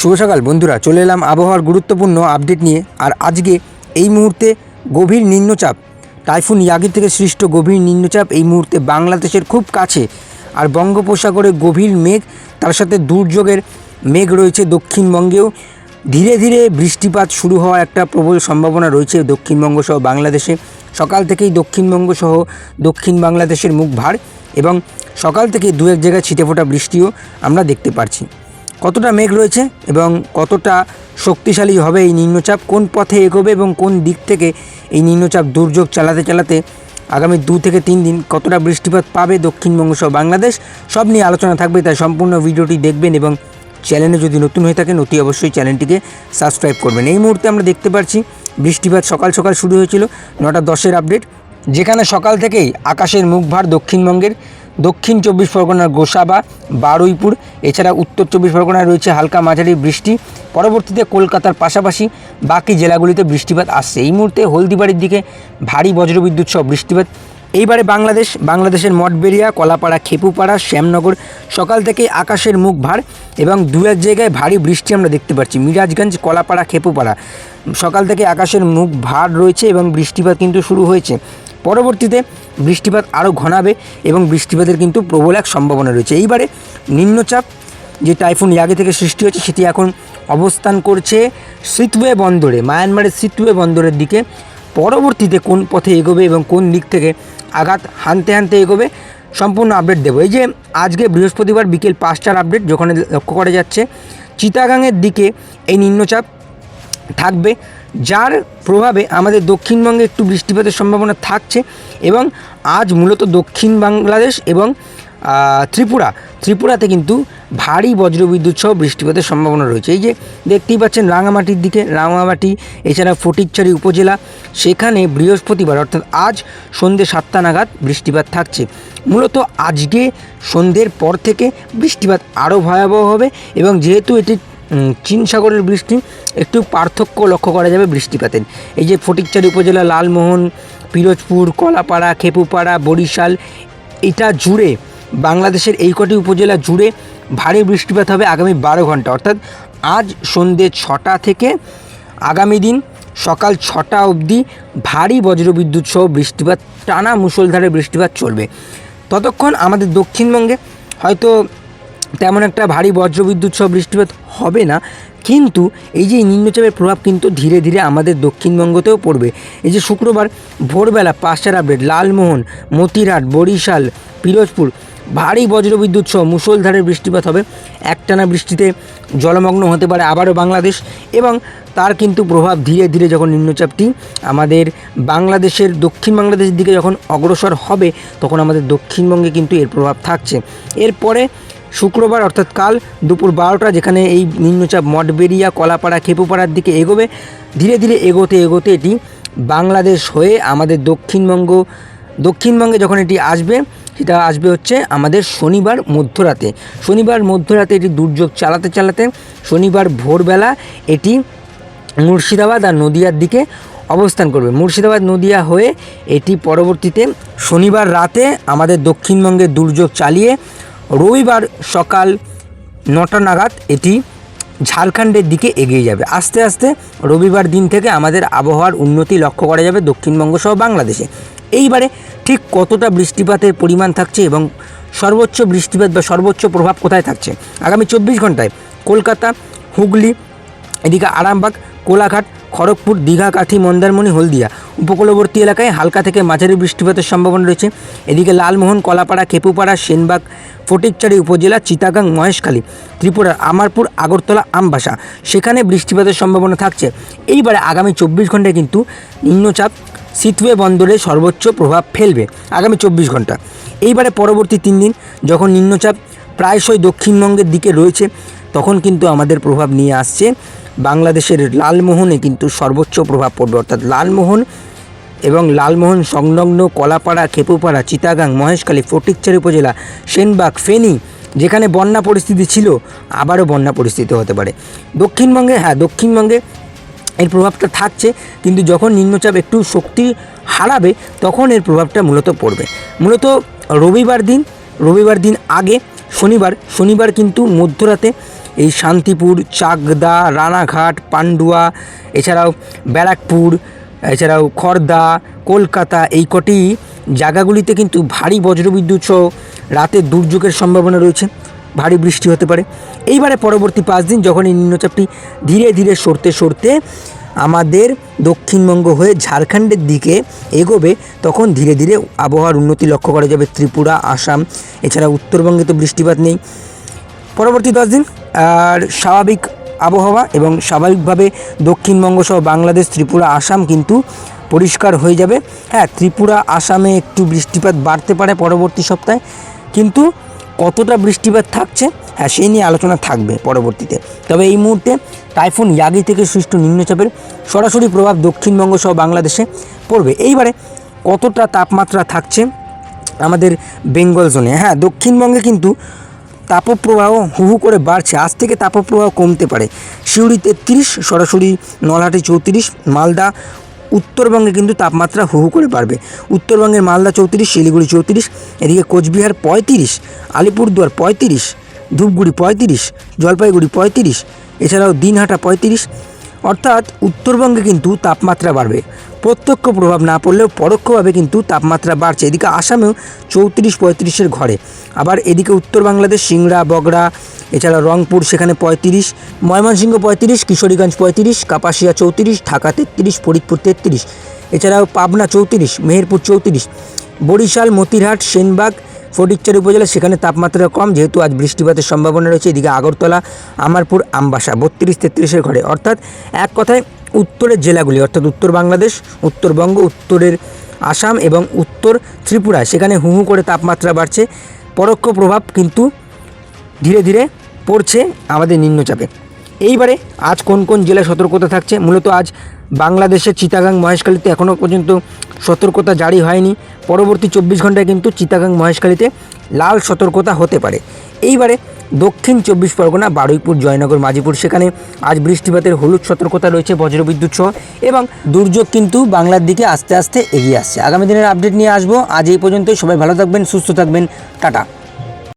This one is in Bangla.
শুভ সকাল, বন্ধুরা। চলে এলাম আবহাওয়ার গুরুত্বপূর্ণ আপডেট নিয়ে। আর আজকে এই মুহূর্তে গভীর নিম্নচাপ। টাইফুন ইয়াগি থেকে সৃষ্ট গভীর নিম্নচাপ এই মুহূর্তে বাংলাদেশের খুব কাছে। আর বঙ্গোপসাগরে গভীর মেঘ, তার সাথে দুর্যোগের মেঘ রয়েছে দক্ষিণবঙ্গেও। ধীরে ধীরে বৃষ্টিপাত শুরু হওয়ার একটা প্রবল সম্ভাবনা রয়েছে দক্ষিণবঙ্গ সহ বাংলাদেশে। সকাল থেকেই দক্ষিণবঙ্গ সহ দক্ষিণ বাংলাদেশের মুখ ভার এবং সকাল থেকে দু এক জায়গায় ছিটে ফোটা বৃষ্টিও আমরা দেখতে পারছি। কতটা মেঘ রয়েছে এবং কতটা শক্তিশালী হবে এই নিম্নচাপ, কোন পথে এগোবে এবং কোন দিক থেকে এই নিম্নচাপ দুর্যোগ চালাতে চালাতে আগামী দু থেকে তিন দিন কতটা বৃষ্টিপাত পাবে দক্ষিণবঙ্গ সহ বাংলাদেশ, সব নিয়ে আলোচনা থাকবে, তাই সম্পূর্ণ ভিডিওটি দেখবেন এবং চ্যানেলে যদি নতুন হয়ে থাকেন, অতি অবশ্যই চ্যানেলটিকে সাবস্ক্রাইব করবেন। এই মুহূর্তে আমরা দেখতে পাচ্ছি বৃষ্টিপাত সকাল সকাল শুরু হয়েছিল নটা দশের আপডেট, যেখানে সকাল থেকেই আকাশের মুখভার দক্ষিণবঙ্গের দক্ষিণ চব্বিশ পরগনার গোসাবা, বারুইপুর, এছাড়া উত্তর চব্বিশ পরগনায় রয়েছে হালকা মাঝারি বৃষ্টি। পরবর্তীতে কলকাতার পাশাপাশি বাকি জেলাগুলিতে বৃষ্টিপাত আসছে। এই মুহূর্তে হলদিবাড়ির দিকে ভারী বজ্রবিদ্যুৎ সহ বৃষ্টিপাত। এইবারে বাংলাদেশ, বাংলাদেশের মঠবেড়িয়া, কলাপাড়া, খেপুপাড়া, শ্যামনগর, সকাল থেকে আকাশের মুখ ভার এবং দু এক জায়গায় ভারী বৃষ্টি আমরা দেখতে পাচ্ছি। মিরাজগঞ্জ, কলাপাড়া, খেপুপাড়া, সকাল থেকে আকাশের মুখ ভার রয়েছে এবং বৃষ্টিপাত কিন্তু শুরু হয়েছে। পরবর্তীতে বৃষ্টিপাত আরও ঘনাবে এবং বৃষ্টিপাতের কিন্তু প্রবল এক সম্ভাবনা রয়েছে। এইবারে নিম্নচাপ যে টাইফুন ইয়াগে থেকে সৃষ্টি হয়েছে, সেটি এখন অবস্থান করছে সিটওয়ে বন্দরে, মায়ানমারের সিটওয়ে বন্দরের দিকে। পরবর্তীতে কোন পথে এগোবে এবং কোন দিক থেকে আঘাত হানতে হানতে এগোবে সম্পূর্ণ আপডেট দেবো। এই যে আজকে বৃহস্পতিবার বিকেল পাঁচটার আপডেট যেখানে লক্ষ্য করা যাচ্ছে চিতাগাংয়ের দিকে এই নিম্নচাপ থাকবে। যার প্রভাবে আমাদের দক্ষিণবঙ্গে একটু বৃষ্টিপাতের সম্ভাবনা থাকছে এবং আজ মূলত দক্ষিণ বাংলাদেশ এবং ত্রিপুরা, ত্রিপুরাতে কিন্তু ভারী বজ্রবিদ্যুৎ সহ বৃষ্টিপাতের সম্ভাবনা রয়েছে। এই যে দেখতেই পাচ্ছেন রাঙামাটির দিকে, রাঙামাটি, এছাড়া ফটিকচারি উপজেলা, সেখানে বৃহস্পতিবার, অর্থাৎ আজ সন্ধ্যে সাতটা নাগাদ বৃষ্টিপাত থাকছে। মূলত আজকে সন্ধ্যের পর থেকে বৃষ্টিপাত আরও ভয়াবহ হবে এবং যেহেতু এটি চীন সাগরের বৃষ্টি, একটু পার্থক্য লক্ষ্য করা যাবে বৃষ্টিপাতের। এই যে ফটিকচারি উপজেলা লালমোহন, পিরোজপুর, কলাপাড়া, খেপুপাড়া, বরিশাল, এটা জুড়ে, বাংলাদেশের এই কটি উপজেলা জুড়ে ভারী বৃষ্টিপাত হবে আগামী বারো ঘণ্টা। অর্থাৎ আজ সন্ধ্যে ছটা থেকে আগামী দিন সকাল ছটা অবধি ভারী বজ্রবিদ্যুৎ সহ বৃষ্টিপাত, টানা মুষলধারে বৃষ্টিপাত চলবে। ততক্ষণ আমাদের দক্ষিণবঙ্গে হয়তো তেমন একটা ভারী বজ্রবিদ্যুৎ সহ বৃষ্টিপাত হবে না, কিন্তু এই যে নিম্নচাপের প্রভাব কিন্তু ধীরে ধীরে আমাদের দক্ষিণবঙ্গতেও পড়বে। এই যে শুক্রবার ভোরবেলা পাঁচটার আপডেট, লালমোহন, মতিরহাট, বরিশাল, পিরোজপুর, ভারী বজ্রবিদ্যুৎ সহ মুষলধারে বৃষ্টিপাত হবে। একটানা বৃষ্টিতে জলমগ্ন হতে পারে আবারও বাংলাদেশ এবং তার কিন্তু প্রভাব ধীরে ধীরে যখন নিম্নচাপটি আমাদের বাংলাদেশের দক্ষিণ বাংলাদেশের দিকে যখন অগ্রসর হবে, তখন আমাদের দক্ষিণবঙ্গে কিন্তু এর প্রভাব থাকছে। এরপরে শুক্রবার, অর্থাৎ কাল দুপুর বারোটা, যেখানে এই নিম্নচাপ মঠবেড়িয়া, কলাপাড়া, খেপুপাড়ার দিকে এগোবে। ধীরে ধীরে এগোতে এগোতে এটি বাংলাদেশ হয়ে আমাদের দক্ষিণবঙ্গ, দক্ষিণবঙ্গে যখন এটি আসবে, সেটা আসবে হচ্ছে আমাদের শনিবার মধ্যরাতে। শনিবার মধ্যরাতে এটি দুর্যোগ চালাতে চালাতে শনিবার ভোরবেলা এটি মুর্শিদাবাদ আর নদিয়ার দিকে অবস্থান করবে। মুর্শিদাবাদ, নদিয়া হয়ে এটি পরবর্তীতে শনিবার রাতে আমাদের দক্ষিণবঙ্গে দুর্যোগ চালিয়ে রবিবার সকাল নটা নাগাদ এটি ঝাড়খণ্ডের দিকে এগিয়ে যাবে। আস্তে আস্তে রবিবার দিন থেকে আমাদের আবহাওয়ার উন্নতি লক্ষ্য করা যাবে দক্ষিণবঙ্গ সহ বাংলাদেশে। এইবারে ঠিক কতটা বৃষ্টিপাতের পরিমাণ থাকছে এবং সর্বোচ্চ বৃষ্টিপাত বা সর্বোচ্চ প্রভাব কোথায় থাকছে? আগামী চব্বিশ ঘন্টায় কলকাতা, হুগলি, এদিকে আরামবাগ কোলাঘাট, খড়গপুর, দীঘা কাঠি মন্দারমণি, হলদিয়া। উপকূলবর্তী এলাকায় হালকা থেকে মাঝারি বৃষ্টিপাতের সম্ভাবনা রয়েছে। এদিকে লালমোহন, কলাপাড়া, খেপুপাড়া, সেনবাগ, ফটিকচারি উপজেলা, চিতাগাং, মহেশখালী, ত্রিপুরার আমারপুর, আগরতলা, আমবাসা, সেখানে বৃষ্টিপাতের সম্ভাবনা থাকছে। এইবারে আগামী চব্বিশ ঘন্টায় কিন্তু নিম্নচাপ সিথওয়ে বন্দরে সর্বোচ্চ প্রভাব ফেলবে আগামী চব্বিশ ঘণ্টা। এইবারে পরবর্তী তিন দিন যখন নিম্নচাপ প্রায়শই দক্ষিণবঙ্গের দিকে রয়েছে, তখন কিন্তু আমাদের প্রভাব নিয়ে আসছে বাংলাদেশের লালমোহনে কিন্তু সর্বোচ্চ প্রভাব পড়বে। অর্থাৎ লালমোহন এবং লালমোহন সংলগ্ন কলাপাড়া, খেপুপাড়া, চিতাগাং, মহেশখালী ফটিকচারি উপজেলা, সেনবাগ, ফেনী, যেখানে বন্যা পরিস্থিতি ছিল, আবারও বন্যা পরিস্থিতি হতে পারে। দক্ষিণবঙ্গে হ্যাঁ দক্ষিণবঙ্গে এর প্রভাবটা থাকছে, কিন্তু যখন নিম্নচাপ একটু শক্তি হারাবে, তখন এর প্রভাবটা মূলত পড়বে। মূলত রবিবার দিন রবিবার দিন আগে, শনিবার শনিবার কিন্তু মধ্যরাতে এই শান্তিপুর, চাকদা, রানাঘাট, পান্ডুয়া, এছাড়াও ব্যারাকপুর, এছাড়াও খর্দা, কলকাতা, এই কটি জায়গাগুলিতে কিন্তু ভারী বজ্রবিদ্যুৎ সহ রাতে দুর্যোগের সম্ভাবনা রয়েছে। ভারী বৃষ্টি হতে পারে। এইবারে পরবর্তী পাঁচ দিন যখন এই নিম্নচাপটি ধীরে ধীরে সরতে সরতে আমাদের দক্ষিণবঙ্গ হয়ে ঝাড়খণ্ডের দিকে এগোবে, তখন ধীরে ধীরে আবহাওয়ার উন্নতি লক্ষ্য করা যাবে। ত্রিপুরা, আসাম এছাড়া উত্তরবঙ্গে তো বৃষ্টিপাত নেই। পরবর্তী দশ দিন, আর স্বাভাবিক আবহাওয়া এবং স্বাভাবিকভাবে দক্ষিণবঙ্গ সহ বাংলাদেশ, ত্রিপুরা, আসাম কিন্তু পরিষ্কার হয়ে যাবে। হ্যাঁ ত্রিপুরা, আসামে একটু বৃষ্টিপাত বাড়তে পারে পরবর্তী সপ্তাহে, কিন্তু কতটা বৃষ্টিপাত থাকছে? হ্যাঁ সেই নিয়ে আলোচনা থাকবে পরবর্তীতে। তবে এই মুহূর্তে টাইফুন ইয়াগি থেকে সৃষ্ট নিম্নচাপের সরাসরি প্রভাব দক্ষিণবঙ্গ সহ বাংলাদেশে পড়বে। এইবারে কতটা তাপমাত্রা থাকছে আমাদের বেঙ্গল জোনে? হ্যাঁ দক্ষিণবঙ্গে কিন্তু তাপপ্রবাহ হুহু করে বাড়ছে। আজ থেকে তাপপ্রবাহ কমতে পারে। সিউড়ি তেত্রিশ সরাসরি নলহাটি চৌত্রিশ, মালদা, উত্তরবঙ্গে কিন্তু তাপমাত্রা হুহু করে বাড়বে। উত্তরবঙ্গের মালদা চৌত্রিশ, শিলিগুড়ি চৌত্রিশ, এদিকে কোচবিহার পঁয়ত্রিশ, আলিপুরদুয়ার পঁয়ত্রিশ, ধূপগুড়ি পঁয়ত্রিশ, জলপাইগুড়ি পঁয়ত্রিশ, এছাড়াও দিনহাটা পঁয়ত্রিশ অর্থাৎ উত্তরবঙ্গে কিন্তু তাপমাত্রা বাড়বে। প্রত্যক্ষ প্রভাব না পড়লেও পরোক্ষভাবে কিন্তু তাপমাত্রা বাড়ছে। এদিকে আসামেও চৌত্রিশ পঁয়ত্রিশের ঘরে। আবার এদিকে উত্তর বাংলাদেশ, সিংড়া, বগড়া, এছাড়া রংপুর সেখানে পঁয়ত্রিশ, ময়মনসিংহ পঁয়ত্রিশ, কিশোরীগঞ্জ পঁয়ত্রিশ, কাপাসিয়া চৌত্রিশ, ঢাকা তেত্রিশ, ফরিদপুর তেত্রিশ। এছাড়াও পাবনা চৌত্রিশ, মেহেরপুর চৌত্রিশ। বরিশাল, মতিরহাট, সেনবাগ ফটিকচারি উপজেলা সেখানে তাপমাত্রা কম, যেহেতু আজ বৃষ্টিপাতের সম্ভাবনা রয়েছে। এদিকে আগরতলা, আমারপুর, আমবাসা, বত্রিশ তেত্রিশের ঘরে। অর্থাৎ এক কথায় উত্তরের জেলাগুলি, অর্থাৎ উত্তর বাংলাদেশ, উত্তরবঙ্গ, উত্তরের আসাম এবং উত্তর ত্রিপুরা, সেখানে হু হু করে তাপমাত্রা বাড়ছে। পরোক্ষ প্রভাব কিন্তু ধীরে ধীরে পড়ছে আমাদের নিম্নচাপে। এইবারে আজ কোন কোন জেলায় সতর্কতা থাকছে? মূলত আজ বাংলাদেশের চিটাগাং, মহেশখালীতে এখনও পর্যন্ত সতর্কতা জারি হয়নি। পরবর্তী চব্বিশ ঘন্টায় কিন্তু চিতাগাং মহেশখালীতে লাল সতর্কতা হতে পারে। এইবারে দক্ষিণ চব্বিশ পরগনা, বারুইপুর, জয়নগর, মাজিপুর, সেখানে আজ বৃষ্টিপাতের হলুদ সতর্কতা রয়েছে বজ্রবিদ্যুৎ সহ এবং দুর্যোগ কিন্তু বাংলার দিকে আস্তে আস্তে এগিয়ে আসছে। আগামী দিনের আপডেট নিয়ে আসব। আজ এই পর্যন্তই। সবাই ভালো থাকবেন, সুস্থ থাকবেন। টাটা।